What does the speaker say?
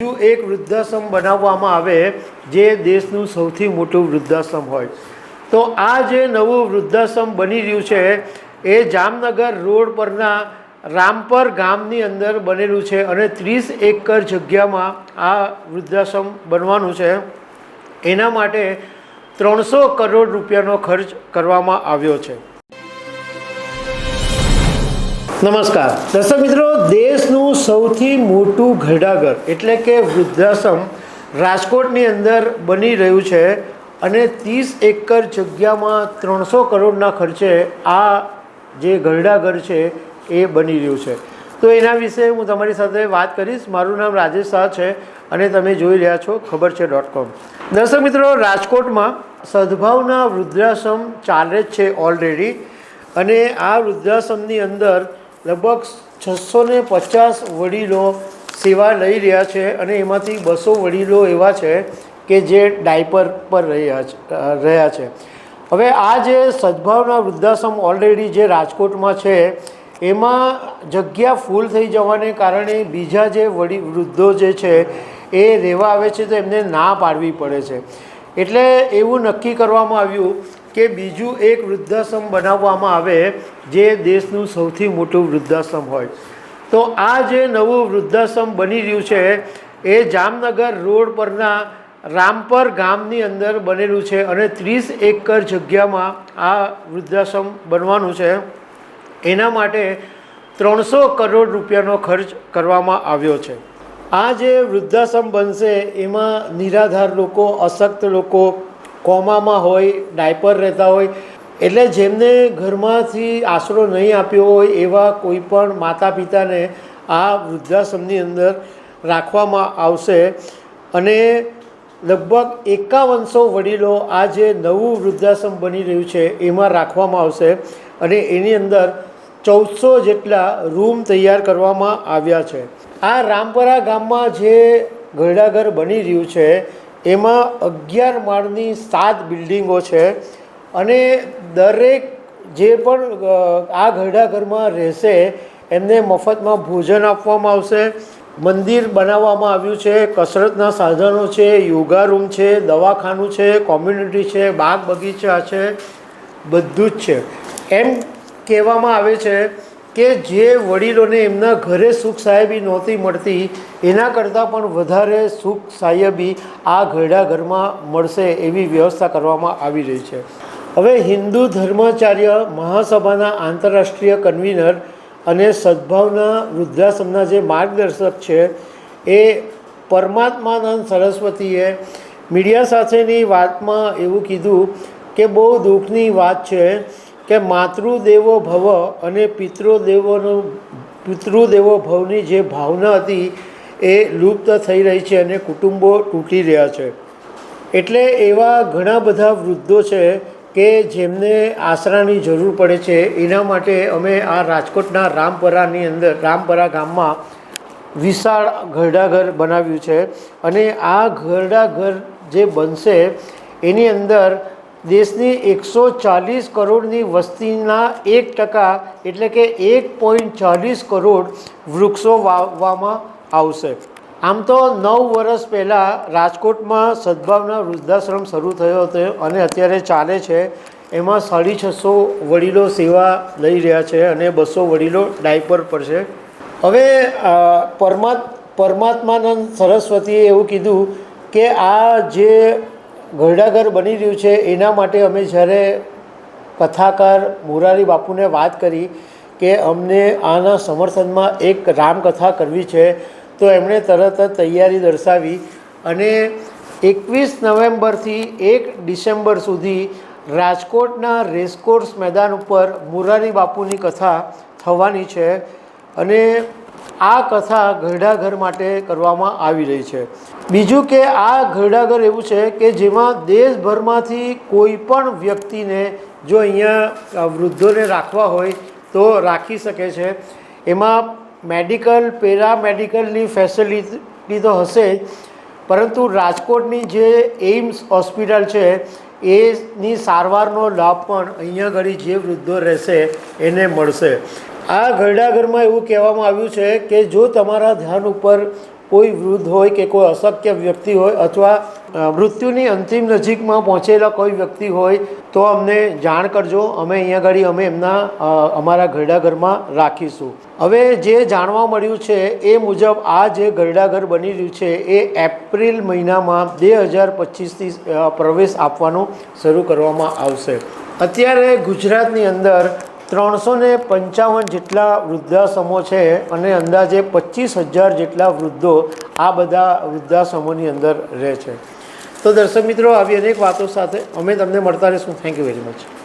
બીજું એક વૃદ્ધાશ્રમ બનાવવામાં આવે જે દેશનું સૌથી મોટું વૃદ્ધાશ્રમ હોય. તો આ જે નવું વૃદ્ધાશ્રમ બની રહ્યું છે, એ જામનગર રોડ પરના રામપર ગામની અંદર બનેલું છે અને ત્રીસ એકર જગ્યામાં આ વૃદ્ધાશ્રમ બનવાનું છે. એના માટે ત્રણસો કરોડ રૂપિયાનો ખર્ચ કરવામાં આવ્યો છે. નમસ્કાર. દર્શક મિત્રો, દેશનું સૌથી મોટું ઘરડાઘર એટલે કે વૃદ્ધાશ્રમ રાજકોટની અંદર બની રહ્યું છે અને ત્રીસ એકર જગ્યામાં ત્રણસો કરોડના ખર્ચે આ જે ઘરડાઘર છે એ બની રહ્યું છે. તો એના વિશે હું તમારી સાથે વાત કરીશ. મારું નામ રાજેશ શાહ છે અને તમે જોઈ રહ્યા છો ખબર છે ડોટ કોમ. દર્શક મિત્રો, રાજકોટમાં સદભાવના વૃદ્ધાશ્રમ ચાલે જ છે ઓલરેડી અને આ વૃદ્ધાશ્રમની અંદર લગભગ છસો ને પચાસ વડીલો સેવા લઈ રહ્યા છે અને એમાંથી બસો વડીલો એવા છે કે જે ડાયપર પર રહ્યા છે રહ્યા છે. હવે આ જે સદભાવના વૃદ્ધાશ્રમ ઓલરેડી જે રાજકોટમાં છે, એમાં જગ્યા ફૂલ થઈ જવાને કારણે બીજા જે વડી, વૃદ્ધો જે છે, એ રહેવા આવે છે તો એમને ના પાડવી પડે છે. એટલે એવું નક્કી કરવામાં આવ્યું કે બીજું એક વૃદ્ધાશ્રમ બનાવવામાં આવે જે દેશનું સૌથી મોટું વૃદ્ધાશ્રમ હોય. તો આ જે નવું વૃદ્ધાશ્રમ બની રહ્યું છે, એ જામનગર રોડ પરના રામપર ગામની અંદર બનેલું છે અને ત્રીસ એકર જગ્યામાં આ વૃદ્ધાશ્રમ બનવાનું છે. એના માટે ત્રણસો કરોડ રૂપિયાનો ખર્ચ કરવામાં આવ્યો છે. આ જે વૃદ્ધાશ્રમ બનશે, એમાં નિરાધાર લોકો, અશક્ત લોકો કોમામાં હોય, ડાયપર રહેતા હોય, એટલે જેમને ઘરમાંથી આશરો નહીં આપ્યો હોય એવા કોઈ પણ માતા પિતાને આ વૃદ્ધાશ્રમની અંદર રાખવામાં આવશે. અને લગભગ એકાવનસો વડીલો આ જે નવું વૃદ્ધાશ્રમ બની રહ્યું છે, એમાં રાખવામાં આવશે. અને એની અંદર ચૌદસો જેટલા રૂમ તૈયાર કરવામાં આવ્યા છે. આ રામપરા ગામમાં જે ઘરડાઘર બની રહ્યું છે એમાં અગિયાર માળની સાત બિલ્ડિંગો છે અને દરેક જે પણ આ ઘરડાઘરમાં રહેશે, એમને મફતમાં ભોજન આપવામાં આવશે. મંદિર બનાવવામાં આવ્યું છે, કસરતના સાધનો છે, યોગા રૂમ છે, દવાખાનું છે, કોમ્યુનિટી છે, બાગ બગીચા છે, બધું જ છે. એમ કહેવામાં આવે છે કે જે વડીલોને એમના ઘરે સુખ સાહેબી નહોતી મળતી, એના કરતાં પણ વધારે સુખ સાહેબી આ ઘરડા ઘરમાં મળશે એવી વ્યવસ્થા કરવામાં આવી રહી છે. હવે હિન્દુ ધર્માચાર્ય મહાસભાના આંતરરાષ્ટ્રીય કન્વીનર અને સદભાવના વૃદ્ધાશ્રમના જે માર્ગદર્શક છે, એ પરમાત્માનંદ સરસ્વતીએ મીડિયા સાથેની વાતમાં એવું કીધું કે, બહુ દુઃખની વાત છે કે માતૃદેવો ભવ અને પિતૃદેવોનો, પિતૃદેવો ભવની જે ભાવના હતી એ લુપ્ત થઈ રહી છે અને કુટુંબો તૂટી રહ્યા છે. એટલે એવા ઘણા બધા વૃદ્ધો છે કે જેમને આશરાની જરૂર પડે છે. એના માટે અમે આ રાજકોટના રામપરાની અંદર, રામપરા ગામમાં વિશાળ ઘરડાઘર બનાવ્યું છે. અને આ ઘરડાઘર જે બનશે, એની અંદર દેશની એકસો ચાલીસ કરોડની વસ્તીના એક ટકા એટલે કે એક પોઈન્ટ ચાલીસ કરોડ વૃક્ષો વાવવામાં આવશે. આમ તો નવ વર્ષ પહેલાં રાજકોટમાં સદભાવના વૃદ્ધાશ્રમ શરૂ થયો હતો અને અત્યારે ચાલે છે. એમાં સાડી છસો વડીલો સેવા લઈ રહ્યા છે અને બસો વડીલો ડાયપર પર છે. હવે પરમાત્મા, પરમાત્માનંદ સરસ્વતીએ એવું કીધું કે આ જે ઘરડાઘર બની રહ્યું છે. એના માટે અમે જ્યારે કથાકાર મોરારી બાપુને વાત કરી કે અમને આના સમર્થનમાં એક રામકથા કરવી છે, તો એમણે તરત જ તૈયારી દર્શાવી અને એકવીસ નવેમ્બરથી એક ડિસેમ્બર સુધી રાજકોટના રેસકોર્સ મેદાન ઉપર મોરારી બાપુની કથા થવાની છે અને આ કથા ઘરડાઘર માટે કરવામાં આવી રહી છે. બીજું કે આ ઘરડાઘર એવું છે કે જેમાં દેશભરમાંથી કોઈ પણ વ્યક્તિને જો અહીંયા વૃદ્ધોને રાખવા હોય તો રાખી શકે છે. એમાં મેડિકલ, પેરામેડિકલની ફેસિલિટી તો હશે જ, પરંતુ રાજકોટની જે એઇમ્સ હોસ્પિટલ છે, એની સારવારનો લાભ પણ અહીંયા ઘડી જે વૃદ્ધો રહેશે એને મળશે. આ ઘરડાઘરમાં એવું કહેવામાં આવ્યું છે કે જો તમારા ધ્યાન ઉપર કોઈ વૃદ્ધ હોય કે કોઈ અશક્ય વ્યક્તિ હોય અથવા મૃત્યુની અંતિમ નજીકમાં પહોંચેલા કોઈ વ્યક્તિ હોય, તો અમને જાણ કરજો. અમે અહીંયા આગળ અમે એમના અમારા ઘરડાઘરમાં રાખીશું. હવે જે જાણવા મળ્યું છે એ મુજબ આ જે ઘરડાઘર બની રહ્યું છે એ એપ્રિલ મહિનામાં બે હજાર પચીસથી પ્રવેશ આપવાનો શરૂ કરવામાં આવશે. અત્યારે ગુજરાતની અંદર ત્રણસો ને પંચાવન જેટલા વૃદ્ધાશ્રમો છે અને અંદાજે પચીસ હજાર જેટલા વૃદ્ધો આ બધા વૃદ્ધાશ્રમોની અંદર રહે છે. તો દર્શક મિત્રો, આવી અનેક વાતો સાથે અમે તમને મળતા રહીશું. Thank you very much